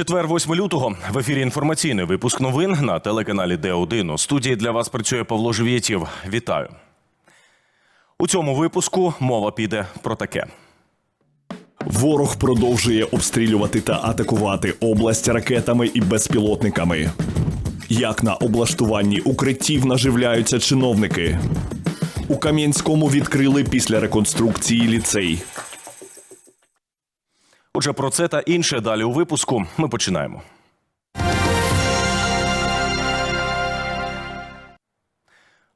Четвер, 8 лютого. В ефірі інформаційний випуск новин на телеканалі Д1. У студії для вас працює Павло Жив'єтєв. Вітаю. У цьому випуску мова піде про таке. Ворог продовжує обстрілювати та атакувати область ракетами і безпілотниками. Як на облаштуванні укриттів наживляються чиновники. У Кам'янському відкрили після реконструкції ліцей. Отже, про це та інше далі у випуску. Ми починаємо.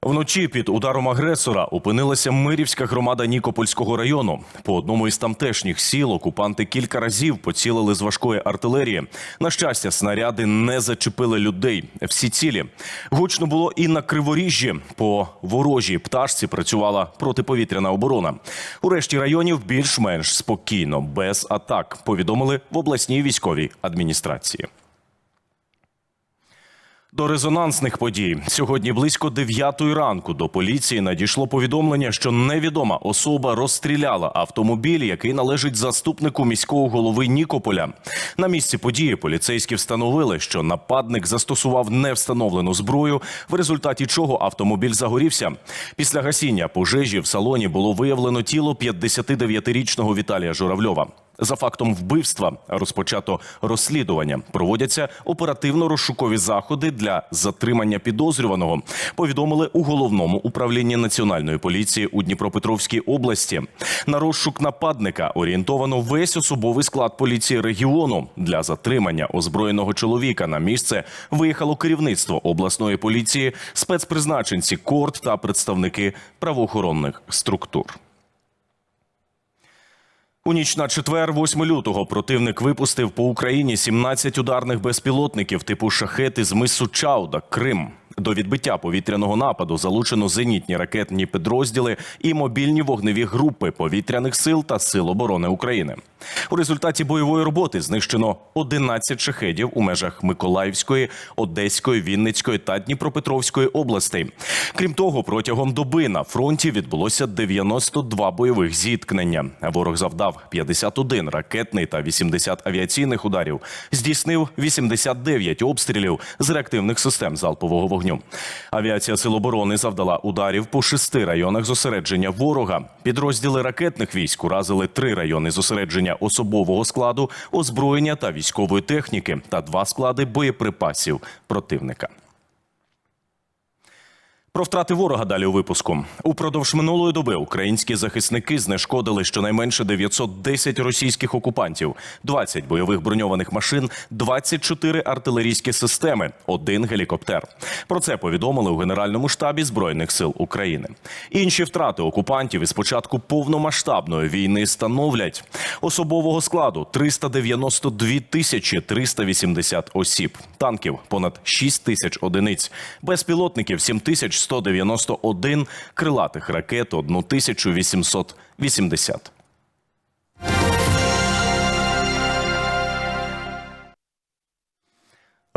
Вночі під ударом агресора опинилася Мирівська громада Нікопольського району. По одному із тамтешніх сіл окупанти кілька разів поцілили з важкої артилерії. На щастя, снаряди не зачепили людей. Всі цілі гучно було і на криворіжжі. По ворожій пташці працювала протиповітряна оборона. У решті районів більш-менш спокійно, без атак. Повідомили в обласній військовій адміністрації. До резонансних подій сьогодні близько 9 ранку до поліції надійшло повідомлення, що невідома особа розстріляла автомобіль, який належить заступнику міського голови Нікополя. На місці події поліцейські встановили, що нападник застосував невстановлену зброю, в результаті чого автомобіль загорівся. Після гасіння пожежі в салоні було виявлено тіло 59-річного Віталія Журавльова. За фактом вбивства розпочато розслідування. Проводяться оперативно-розшукові заходи для затримання підозрюваного. Повідомили у головному управлінні національної поліції у Дніпропетровській області. На розшук нападника орієнтовано весь особовий склад поліції регіону. Для затримання озброєного чоловіка на місце виїхало керівництво обласної поліції, спецпризначенці корт та представники правоохоронних структур. У ніч на четвер, 8 лютого, противник випустив по Україні 17 ударних безпілотників типу шахети з мису Чауда, Крим. До відбиття повітряного нападу залучено зенітні ракетні підрозділи і мобільні вогневі групи повітряних сил та сил оборони України. У результаті бойової роботи знищено 11 шахедів у межах Миколаївської, Одеської, Вінницької та Дніпропетровської областей. Крім того, протягом доби на фронті відбулося 92 бойових зіткнення. Ворог завдав 51 ракетний та 80 авіаційних ударів. Здійснив 89 обстрілів з реактивних систем залпового вогню. Авіація Сил оборони завдала ударів по шести районах зосередження ворога. Підрозділи ракетних військ уразили три райони зосередження особового складу, озброєння та військової техніки та два склади боєприпасів противника. Про втрати ворога далі у випуску. Упродовж минулої доби українські захисники знешкодили щонайменше 910 російських окупантів, 20 бойових броньованих машин, 24 артилерійські системи, один гелікоптер. Про це повідомили у Генеральному штабі Збройних сил України. Інші втрати окупантів із початку повномасштабної війни становлять особового складу 392 тисячі 380 осіб, танків понад 6 тисяч одиниць, безпілотників 7 тисяч 191, крилатих ракет 1880.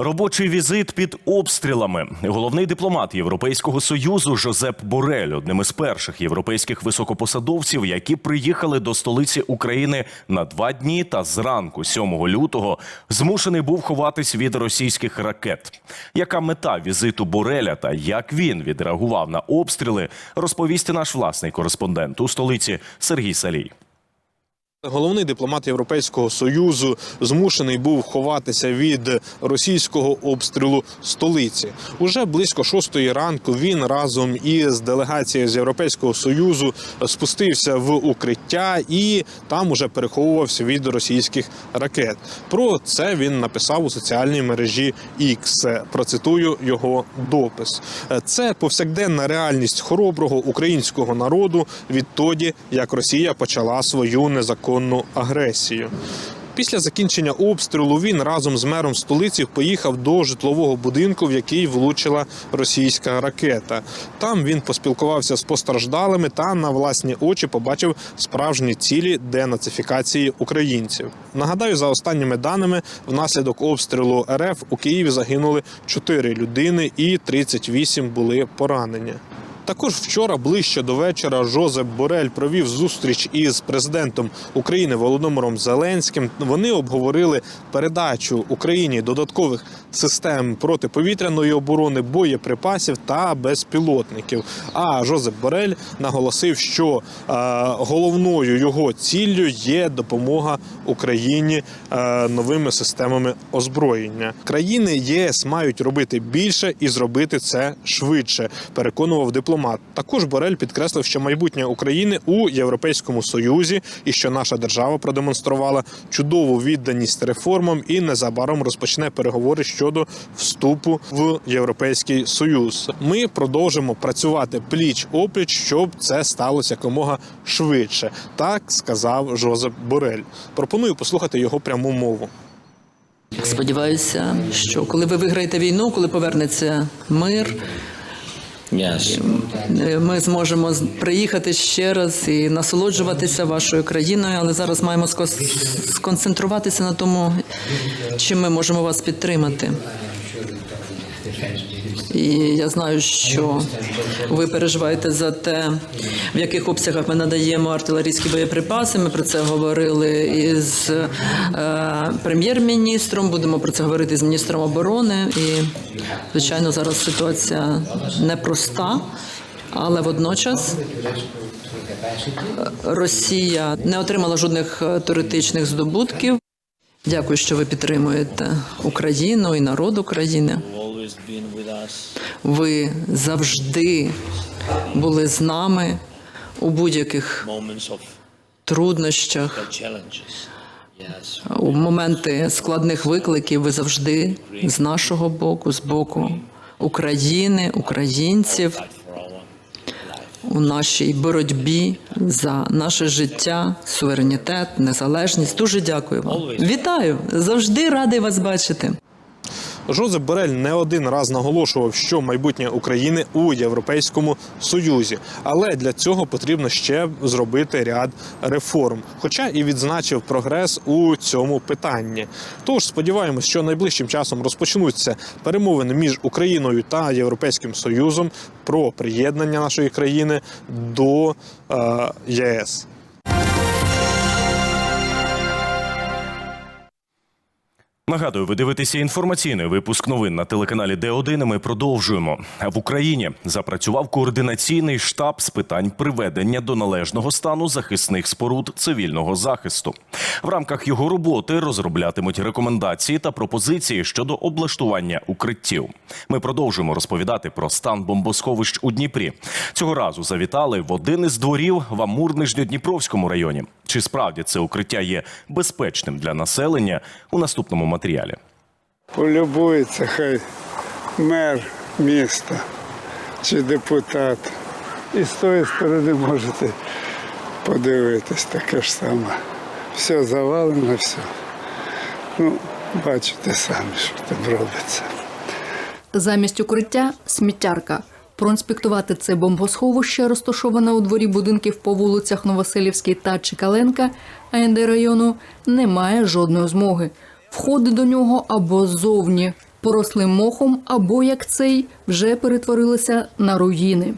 Робочий візит під обстрілами. Головний дипломат Європейського союзу Жозеп Борель, одним із перших європейських високопосадовців, які приїхали до столиці України на два дні та зранку, 7 лютого, змушений був ховатись від російських ракет. Яка мета візиту Бореля та як він відреагував на обстріли, розповість наш власний кореспондент у столиці Сергій Салій. Головний дипломат Європейського союзу змушений був ховатися від російського обстрілу столиці. Уже близько шостої ранку він разом із делегацією з Європейського союзу спустився в укриття і там уже переховувався від російських ракет. Про це він написав у соціальній мережі X. Процитую його допис. Це повсякденна реальність хороброго українського народу відтоді, як Росія почала свою незаконну агресію. Після закінчення обстрілу він разом з мером столиці поїхав до житлового будинку, в який влучила російська ракета. Там він поспілкувався з постраждалими та на власні очі побачив справжні цілі денацифікації українців. Нагадаю, за останніми даними, внаслідок обстрілу РФ у Києві загинули 4 людини і 38 були поранені. Також вчора ближче до вечора Жозеп Борель провів зустріч із президентом України Володимиром Зеленським. Вони обговорили передачу Україні додаткових систем протиповітряної оборони, боєприпасів та безпілотників. А Жозеп Борель наголосив, що е, головною його ціллю є допомога Україні е, новими системами озброєння. Країни ЄС мають робити більше і зробити це швидше. Переконував дипломат. Також Борель підкреслив, що майбутнє України у Європейському Союзі і що наша держава продемонструвала чудову відданість реформам і незабаром розпочне переговори щодо вступу в Європейський Союз. Ми продовжимо працювати пліч опліч, щоб це сталося якомога швидше. Так сказав Жозеп Борель. Пропоную послухати його пряму мову. Сподіваюся, що коли ви виграєте війну, коли повернеться мир, Yes. ми зможемо приїхати ще раз і насолоджуватися вашою країною. Але зараз маємо сконцентруватися на тому, чим ми можемо вас підтримати. І я знаю, що ви переживаєте за те, в яких обсягах ми надаємо артилерійські боєприпаси. Ми про це говорили із е, прем'єр-міністром. Будемо про це говорити з міністром оборони. І звичайно, зараз ситуація непроста, але водночас Росія не отримала жодних е, теоретичних здобутків. Дякую, що ви підтримуєте Україну і народ України. Ви завжди були з нами у будь-яких труднощах. У моменти складних викликів. Ви завжди з нашого боку, з боку України, українців у нашій боротьбі за наше життя, суверенітет, незалежність. Дуже дякую вам. Вітаю! Завжди радий вас бачити. Жозеп Борель не один раз наголошував, що майбутнє України у Європейському Союзі, але для цього потрібно ще зробити ряд реформ, хоча і відзначив прогрес у цьому питанні. Тож сподіваємось, що найближчим часом розпочнуться перемовини між Україною та Європейським Союзом про приєднання нашої країни до е, ЄС. Нагадую, ви дивитеся інформаційний випуск новин на телеканалі Д1. і Ми продовжуємо. В Україні запрацював координаційний штаб з питань приведення до належного стану захисних споруд цивільного захисту. В рамках його роботи розроблятимуть рекомендації та пропозиції щодо облаштування укриттів. Ми продовжуємо розповідати про стан бомбосховищ у Дніпрі. Цього разу завітали в один із дворів в Амур-Нижньодніпровському районі. Чи справді це укриття є безпечним для населення у наступному матеріалі? полюбується хай мер міста чи депутат. І з тої сторони можете подивитись таке ж саме. Все завалено, все. Ну, бачите самі, що там робиться. Замість укриття сміттярка. Проінспектувати це бомбосховище, розташоване у дворі будинків по вулицях Новоселівській та Чекаленка АНД району, немає жодної змоги. Входи до нього або ззовні, поросли мохом, або як цей вже перетворилися на руїни.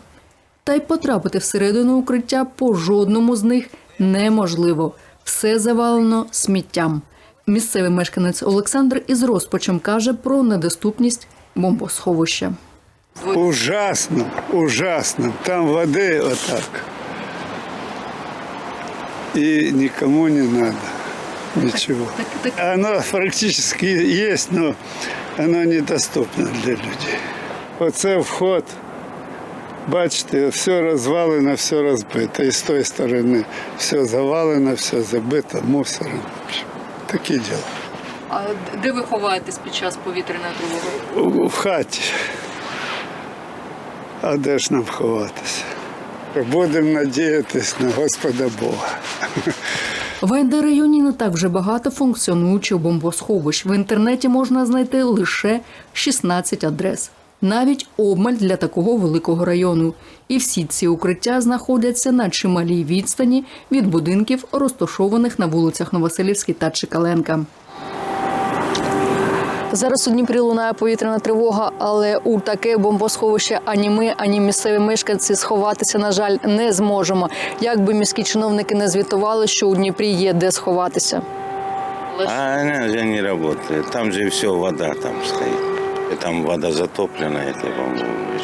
Та й потрапити всередину укриття по жодному з них неможливо. Все завалено сміттям. Місцевий мешканець Олександр із розпачем каже про недоступність бомбосховища. Ужасно, ужасно. Там води отак. І нікому не треба. Нічого. Оно практически есть, но оно недоступно для людей. Оце вход. Бачите, все розвалено, все розбито. І з тої сторони все завалено, все забито, мусором. Такі діла. А де ви ховаєтесь під час повітряної тривоги? В хаті. А де ж нам ховатися? Будемо надіятися на Господа Бога. В АНД районі не так вже багато функціонуючих бомбосховищ. В інтернеті можна знайти лише 16 адрес. Навіть обмаль для такого великого району. І всі ці укриття знаходяться на чималій відстані від будинків, розташованих на вулицях Новоселівській та Чекаленка. Зараз у Дніпрі лунає повітряна тривога, але у таке бомбосховище ані ми, ані місцеві мешканці сховатися, на жаль, не зможемо. Як би міські чиновники не звітували, що у Дніпрі є де сховатися. А она же не работает. Там же все вода там стоит. И там вода затопленная, это, по-моему,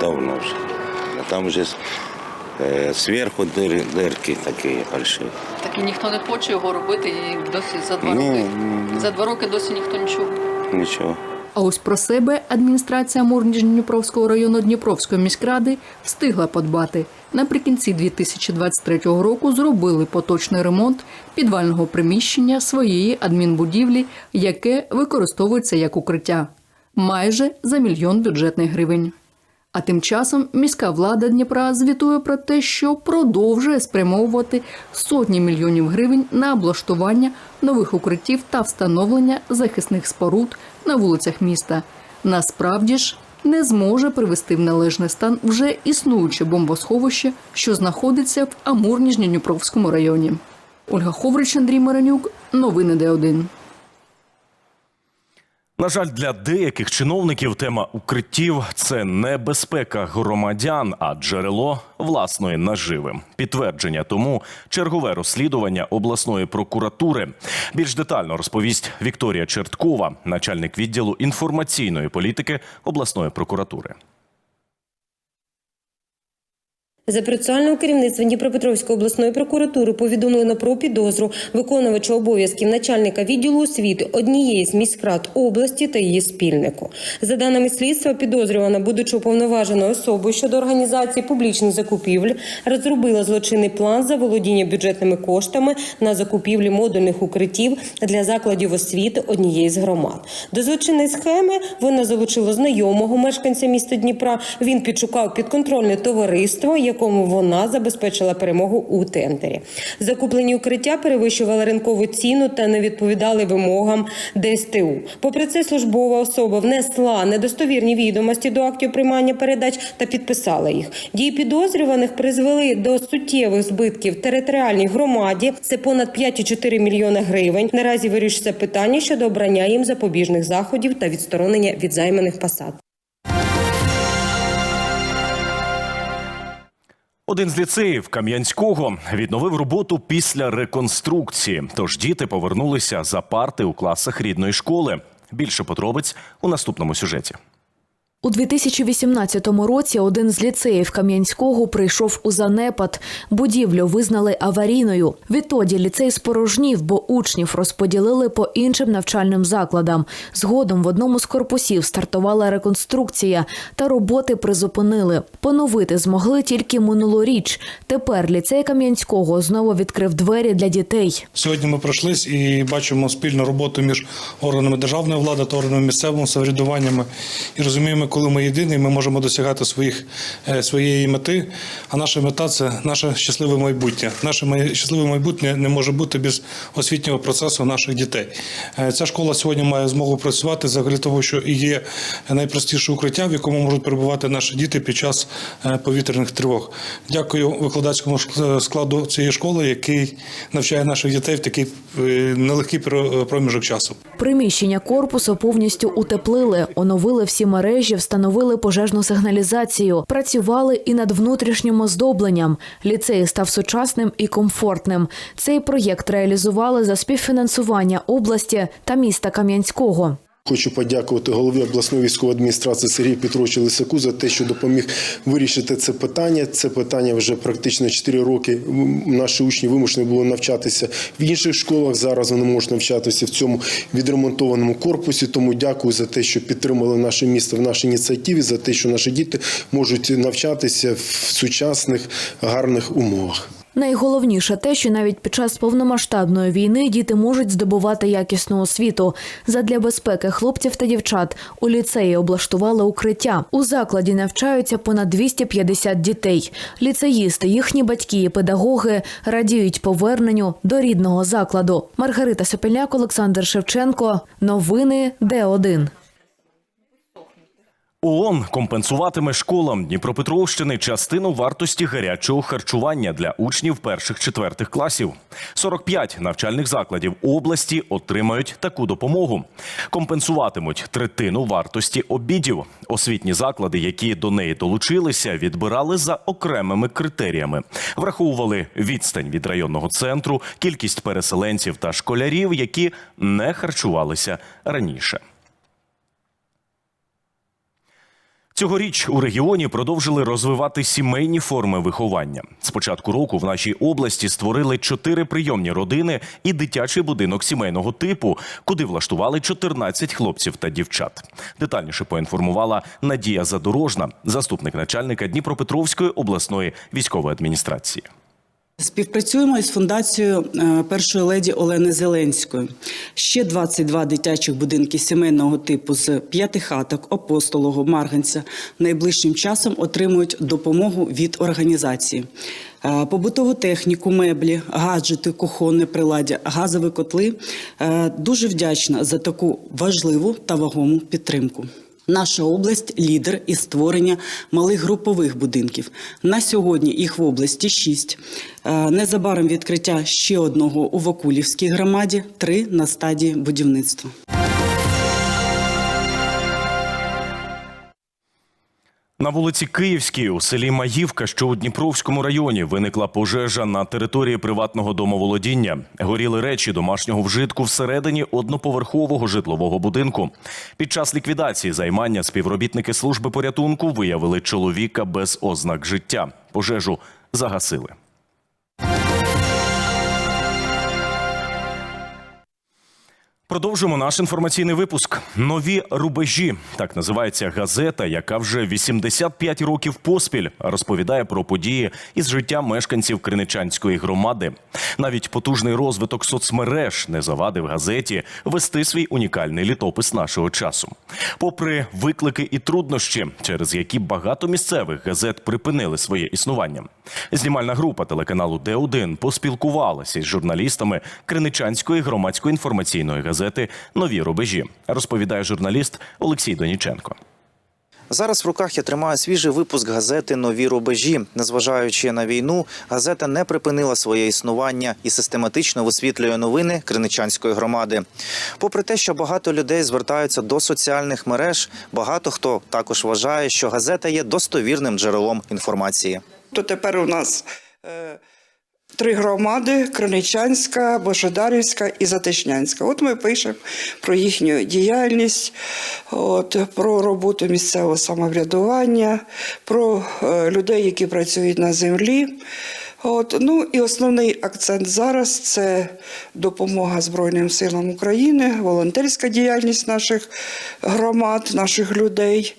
давно уже. А там же э, сверху дыр- дырки такие большие. Так і ніхто не хоче його робити, і досі за два Ні, роки. ні. За два роки досі ніхто нічого. Ничего. А ось про себе адміністрація Мурніжньопровського району Дніпровської міськради встигла подбати. Наприкінці 2023 року зробили поточний ремонт підвального приміщення своєї адмінбудівлі, яке використовується як укриття майже за мільйон бюджетних гривень. А тим часом міська влада Дніпра звітує про те, що продовжує спрямовувати сотні мільйонів гривень на облаштування нових укриттів та встановлення захисних споруд на вулицях міста. Насправді ж не зможе привести в належний стан вже існуюче бомбосховище, що знаходиться в Амурніжньо-Дніпровському районі. Ольга Ховрич, Андрій Маранюк, новини Д1. На жаль, для деяких чиновників тема укриттів це не безпека громадян, а джерело власної наживи. Підтвердження тому чергове розслідування обласної прокуратури. Більш детально розповість Вікторія Черткова, начальник відділу інформаційної політики обласної прокуратури. За процесуального керівництва Дніпропетровської обласної прокуратури повідомлено про підозру виконувача обов'язків начальника відділу освіти однієї з міськрад області та її спільнику. За даними слідства, підозрювана, будучи уповноваженою особою щодо організації публічних закупівель, розробила злочинний план за володіння бюджетними коштами на закупівлі модульних укриттів для закладів освіти однієї з громад. До злочинної схеми вона залучила знайомого мешканця міста Дніпра. Він підшукав підконтрольне товариство, якому вона забезпечила перемогу у тендері. Закуплені укриття перевищували ринкову ціну та не відповідали вимогам ДСТУ. Попри це, службова особа внесла недостовірні відомості до актів приймання передач та підписала їх. Дії підозрюваних призвели до суттєвих збитків територіальній громаді. Це понад 5,4 мільйони гривень. Наразі вирішується питання щодо обрання їм запобіжних заходів та відсторонення від займаних посад. Один з ліцеїв Кам'янського відновив роботу після реконструкції. Тож діти повернулися за парти у класах рідної школи. Більше подробиць у наступному сюжеті. У 2018 році один з ліцеїв Кам'янського прийшов у занепад. Будівлю визнали аварійною. Відтоді ліцей спорожнів, бо учнів розподілили по іншим навчальним закладам. Згодом в одному з корпусів стартувала реконструкція, та роботи призупинили. Поновити змогли тільки минулоріч. Тепер ліцей Кам'янського знову відкрив двері для дітей. Сьогодні ми пройшлись і бачимо спільну роботу між органами державної влади та органами місцевого самоврядуваннями. І розуміємо, коли ми єдині, ми можемо досягати своїх, е, своєї мети. А наша мета це наше щасливе майбутнє. Наше щасливе майбутнє не може бути без освітнього процесу наших дітей. Е, Ця школа сьогодні має змогу працювати взагалі того, що і є найпростіше укриття, в якому можуть перебувати наші діти під час е, повітряних тривог. Дякую викладацькому складу цієї школи, який навчає наших дітей в такий нелегкий про- проміжок часу. Приміщення корпусу повністю утеплили, оновили всі мережі, встановили пожежну сигналізацію, працювали і над внутрішнім оздобленням. Ліцей став сучасним і комфортним. Цей проєкт реалізували за співфінансування області та міста Кам'янського. Хочу подякувати голові обласної військової адміністрації Сергію Петровичу Лисаку за те, що допоміг вирішити це питання. Це питання вже практично 4 роки. Наші учні вимушені були навчатися в інших школах. Зараз вони можуть навчатися в цьому відремонтованому корпусі. Тому дякую за те, що підтримали наше місто в нашій ініціативі, за те, що наші діти можуть навчатися в сучасних гарних умовах. Найголовніше те, що навіть під час повномасштабної війни діти можуть здобувати якісну освіту. Задля безпеки хлопців та дівчат у ліцеї облаштували укриття. У закладі навчаються понад 250 дітей. Ліцеїсти, їхні батьки і педагоги радіють поверненню до рідного закладу. Маргарита Сопельняк, Олександр Шевченко. Новини Д1. ООН компенсуватиме школам Дніпропетровщини частину вартості гарячого харчування для учнів перших-четвертих класів. 45 навчальних закладів області отримають таку допомогу. Компенсуватимуть третину вартості обідів. Освітні заклади, які до неї долучилися, відбирали за окремими критеріями. Враховували відстань від районного центру, кількість переселенців та школярів, які не харчувалися раніше. Цьогоріч у регіоні продовжили розвивати сімейні форми виховання. З початку року в нашій області створили чотири прийомні родини і дитячий будинок сімейного типу, куди влаштували 14 хлопців та дівчат. Детальніше поінформувала Надія Задорожна, заступник начальника Дніпропетровської обласної військової адміністрації. Співпрацюємо із фундацією е, першої леді Олени Зеленської. Ще 22 дитячих будинки сімейного типу з п'ятихаток, апостолого, Марганця найближчим часом отримують допомогу від організації. Е, Побутову техніку, меблі, гаджети, кухонне приладдя, газові котли. Е, Дуже вдячна за таку важливу та вагому підтримку. Наша область лідер із створення малих групових будинків. На сьогодні їх в області шість. Е, Незабаром відкриття ще одного у Вакулівській громаді, три на стадії будівництва. На вулиці Київській у селі Маївка, що у Дніпровському районі, виникла пожежа на території приватного домоволодіння. Горіли речі домашнього вжитку всередині одноповерхового житлового будинку. Під час ліквідації займання співробітники служби порятунку виявили чоловіка без ознак життя. Пожежу загасили. Продовжуємо наш інформаційний випуск. Нові рубежі так називається газета, яка вже 85 років поспіль розповідає про події із життя мешканців Криничанської громади. Навіть потужний розвиток соцмереж не завадив газеті вести свій унікальний літопис нашого часу. Попри виклики і труднощі, через які багато місцевих газет припинили своє існування. Знімальна група телеканалу Д1 поспілкувалася із журналістами Криничанської громадської інформаційної газети Нові рубежі, розповідає журналіст Олексій Доніченко. Зараз в руках я тримаю свіжий випуск газети Нові рубежі. Незважаючи на війну, газета не припинила своє існування і систематично висвітлює новини Криничанської громади. Попри те, що багато людей звертаються до соціальних мереж, багато хто також вважає, що газета є достовірним джерелом інформації. То тепер у нас е, три громади: Кроничанська, Божедарівська і Затишнянська. От ми пишемо про їхню діяльність, от, про роботу місцевого самоврядування, про е, людей, які працюють на землі. От, ну і основний акцент зараз це допомога Збройним силам України, волонтерська діяльність наших громад, наших людей,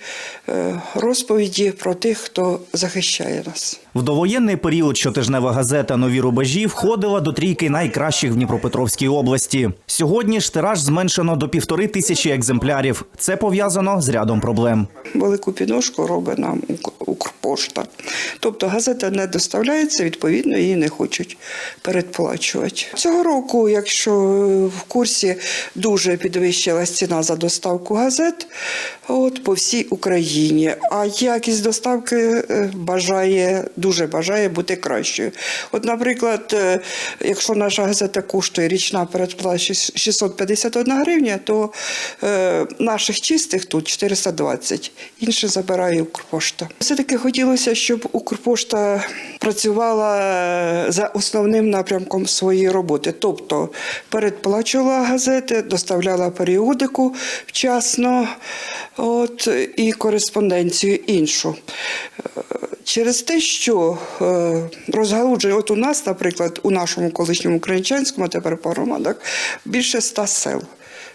е, розповіді про тих, хто захищає нас. В довоєнний період щотижнева газета Нові рубежі входила до трійки найкращих в Дніпропетровській області. Сьогодні ж тираж зменшено до півтори тисячі екземплярів. Це пов'язано з рядом проблем. Велику підножку робить нам Укрпошта. Тобто газета не доставляється, відповідно, її не хочуть передплачувати. Цього року, якщо в курсі дуже підвищилась ціна за доставку газет, от по всій Україні, а якість доставки е, бажає дуже бажає бути кращою. От, наприклад, е, якщо наша газета коштує річна передплата 651 гривня, то е, наших чистих тут 420, інше забирає Укрпошта. Все-таки хотілося, щоб Укрпошта працювала за основним напрямком своєї роботи, тобто передплачувала газети, доставляла періодику вчасно, от, і кореспонденцію іншу. Е, Через те, що е, розгалудження, от у нас, наприклад, у нашому колишньому Криничанському, а тепер по громадах, більше ста сел.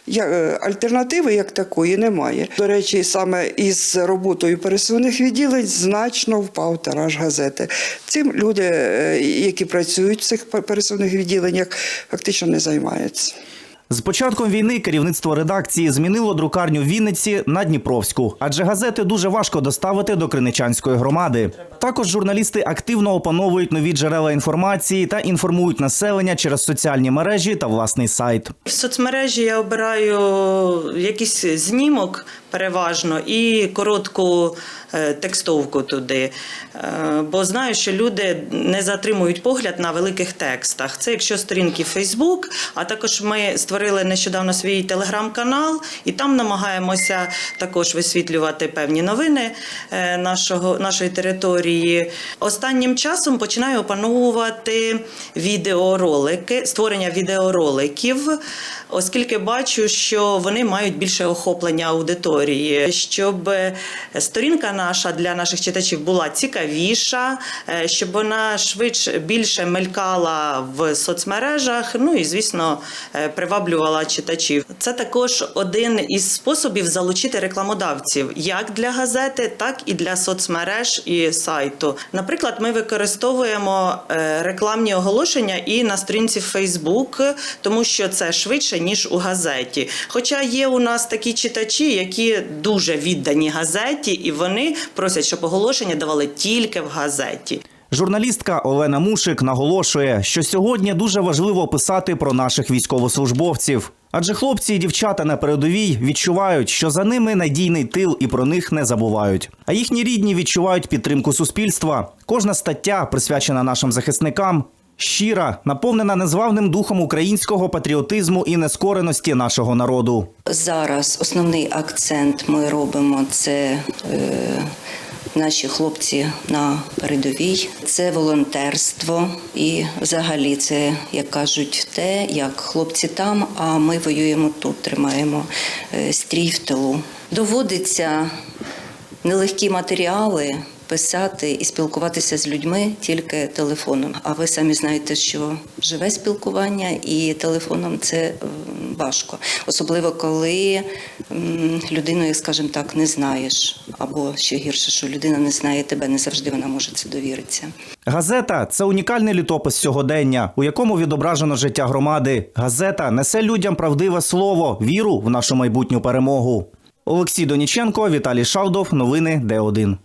Е, альтернативи як такої немає. До речі, саме із роботою пересувних відділень значно впав тираж газети. Цим люди, е, які працюють в цих пересувних відділеннях, фактично не займаються. З початком війни керівництво редакції змінило друкарню Вінниці на Дніпровську, адже газети дуже важко доставити до Криничанської громади. Також журналісти активно опановують нові джерела інформації та інформують населення через соціальні мережі та власний сайт. В соцмережі я обираю якийсь знімок переважно і коротку е, текстовку туди. Е, Бо знаю, що люди не затримують погляд на великих текстах. Це якщо сторінки Facebook, а також ми створили нещодавно свій телеграм-канал, і там намагаємося також висвітлювати певні новини е, нашого, нашої території. Останнім часом починаю опановувати відеоролики, створення відеороликів, оскільки бачу, що вони мають більше охоплення аудиторії, щоб е, сторінка наша для наших читачів була цікавіша, е, щоб вона швидше більше мелькала в соцмережах. Ну і звісно, е, приваблювала читачів. Це також один із способів залучити рекламодавців як для газети, так і для соцмереж і сайту. Наприклад, ми використовуємо е, рекламні оголошення і на сторінці Facebook, тому що це швидше ніж у газеті. Хоча є у нас такі читачі, які дуже віддані газеті, і вони просять, щоб оголошення давали тільки в газеті. Журналістка Олена Мушик наголошує, що сьогодні дуже важливо писати про наших військовослужбовців. Адже хлопці і дівчата на передовій відчувають, що за ними надійний тил і про них не забувають. А їхні рідні відчувають підтримку суспільства. Кожна стаття, присвячена нашим захисникам, щира, наповнена незвавним духом українського патріотизму і нескореності нашого народу. Зараз основний акцент ми робимо це. Е, Наші хлопці на передовій це волонтерство, і взагалі це, як кажуть, те, як хлопці там, а ми воюємо тут, тримаємо е, стрій в тилу. Доводиться нелегкі матеріали писати і спілкуватися з людьми тільки телефоном. А ви самі знаєте, що живе спілкування і телефоном це важко, особливо коли людину, скажімо так, не знаєш, або ще гірше, що людина не знає тебе, не завжди вона може це довіритися. Газета це унікальний літопис сьогодення, у якому відображено життя громади. Газета несе людям правдиве слово, віру в нашу майбутню перемогу. Олексій Доніченко, Віталій Шавдов. Новини Д1.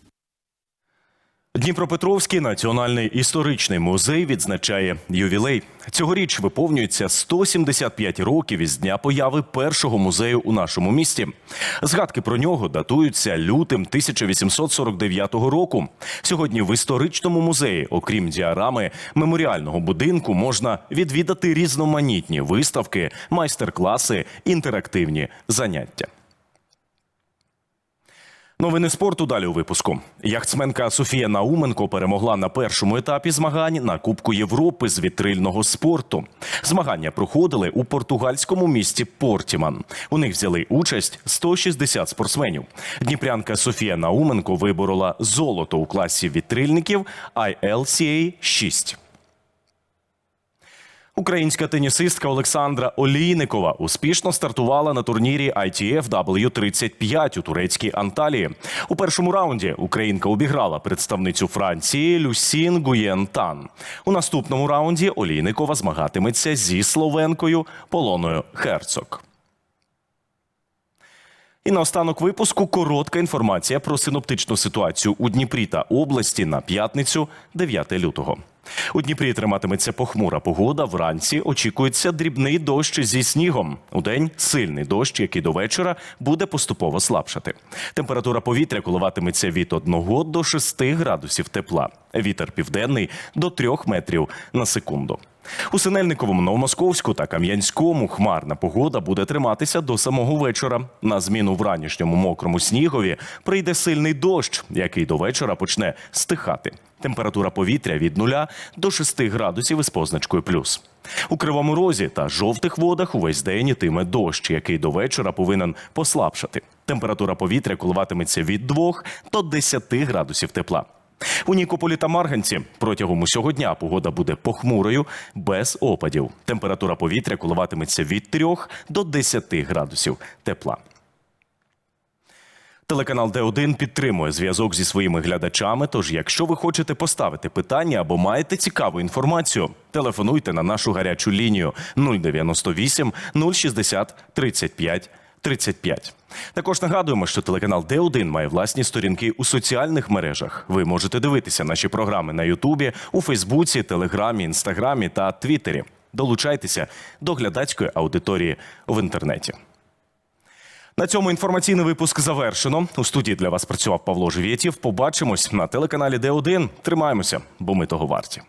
Дніпропетровський національний історичний музей відзначає ювілей. Цьогоріч виповнюється 175 років із дня появи першого музею у нашому місті. Згадки про нього датуються лютим 1849 року. Сьогодні в історичному музеї, окрім діарами меморіального будинку, можна відвідати різноманітні виставки, майстер-класи, інтерактивні заняття. Новини спорту далі у випуску. Яхтсменка Софія Науменко перемогла на першому етапі змагань на Кубку Європи з вітрильного спорту. Змагання проходили у португальському місті Портіман. У них взяли участь 160 спортсменів. Дніпрянка Софія Науменко виборола золото у класі вітрильників ILCA 6. Українська тенісистка Олександра Олійникова успішно стартувала на турнірі ITF W35 у турецькій Анталії. У першому раунді Українка обіграла представницю Франції Люсін Гуєн-Тан. У наступному раунді Олійникова змагатиметься зі словенкою Полоною Херцог. І наостанок випуску коротка інформація про синоптичну ситуацію у Дніпрі та області на п'ятницю, 9 лютого. У Дніпрі триматиметься похмура погода. Вранці очікується дрібний дощ зі снігом. У день сильний дощ, який до вечора буде поступово слабшати. Температура повітря коливатиметься від 1 до 6 градусів тепла. Вітер південний до 3 метрів на секунду. У Синельниковому, Новомосковську та Кам'янському хмарна погода буде триматися до самого вечора. На зміну вранішньому мокрому снігові прийде сильний дощ, який до вечора почне стихати. Температура повітря від 0 до 6 градусів із позначкою плюс. У Кривому Розі та жовтих водах увесь день ітиме дощ, який до вечора повинен послабшати. Температура повітря коливатиметься від 2 до 10 градусів тепла. У Нікополі та Марганці протягом усього дня погода буде похмурою, без опадів. Температура повітря коливатиметься від 3 до 10 градусів тепла. Телеканал Д1 підтримує зв'язок зі своїми глядачами. Тож, якщо ви хочете поставити питання або маєте цікаву інформацію, телефонуйте на нашу гарячу лінію 098 060 35 35. Також нагадуємо, що телеканал Д1 має власні сторінки у соціальних мережах. Ви можете дивитися наші програми на Ютубі, у Фейсбуці, Телеграмі, Інстаграмі та Твіттері. Долучайтеся до глядацької аудиторії в інтернеті. На цьому інформаційний випуск завершено. У студії для вас працював Павло Живєтів. Побачимось на телеканалі Д1. Тримаємося, бо ми того варті.